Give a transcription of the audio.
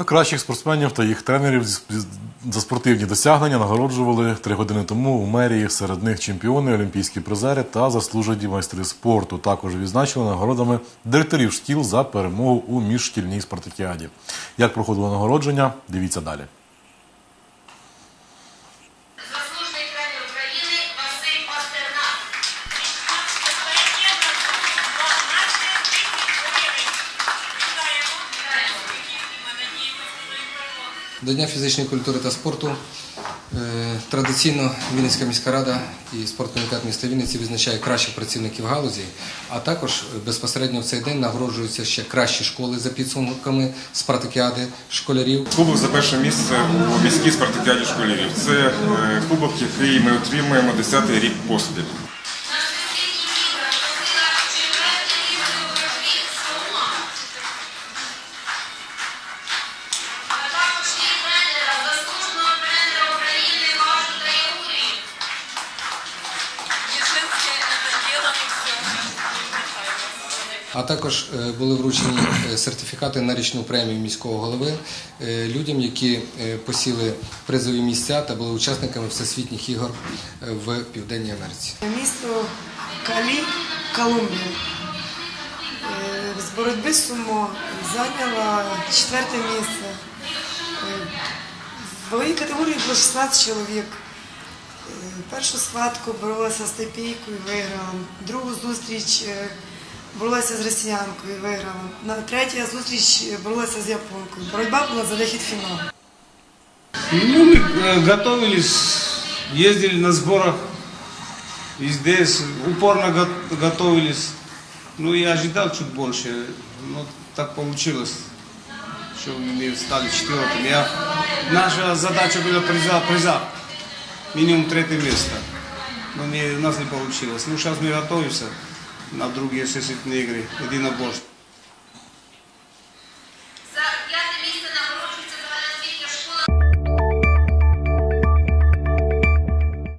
А кращих спортсменів та їх тренерів за спортивні досягнення нагороджували три години тому у мерії. Серед них чемпіони, олімпійські призери та заслужені майстри спорту. Також відзначили нагородами директорів шкіл за перемогу у міжшкільній спартакіаді. Як проходило нагородження, дивіться далі. До Дня фізичної культури та спорту е, традиційно Вінницька міська рада і спорткомітет міста Вінниці відзначає кращих працівників галузі, а також безпосередньо в цей день нагороджуються ще кращі школи за підсумками спартакіади школярів. Кубок за перше місце у міській спартакіаді школярів. Це е, кубок, який ми отримуємо 10-й рік поспіль. А також е, були вручені е, сертифікати на річну премію міського голови е, людям, які посіли призові місця та були учасниками всесвітніх ігор в Південній Америці. Місто Калі, Колумбія. З боротьби сумо зайняла четверте місце. В ваговій категорії було 16 чоловік. Першу схватку боролася з Тайпійкою і виграла. Другу зустріч боролася з росіянкою і виграла. На третя зустріч е, боролася з японкою. Боротьба була за вихід в фінал. Ну, мы э, готовились, ездили на сборах, и здесь упорно го- готовились. Ну, я ожидал чуть больше, но так получилось, что мы стали четвертым. Я, наша задача была приза, приза, минимум третье место. Но не, у нас не получилось. Ну, сейчас мы готовимся на други сеситни игри. Едина Божја.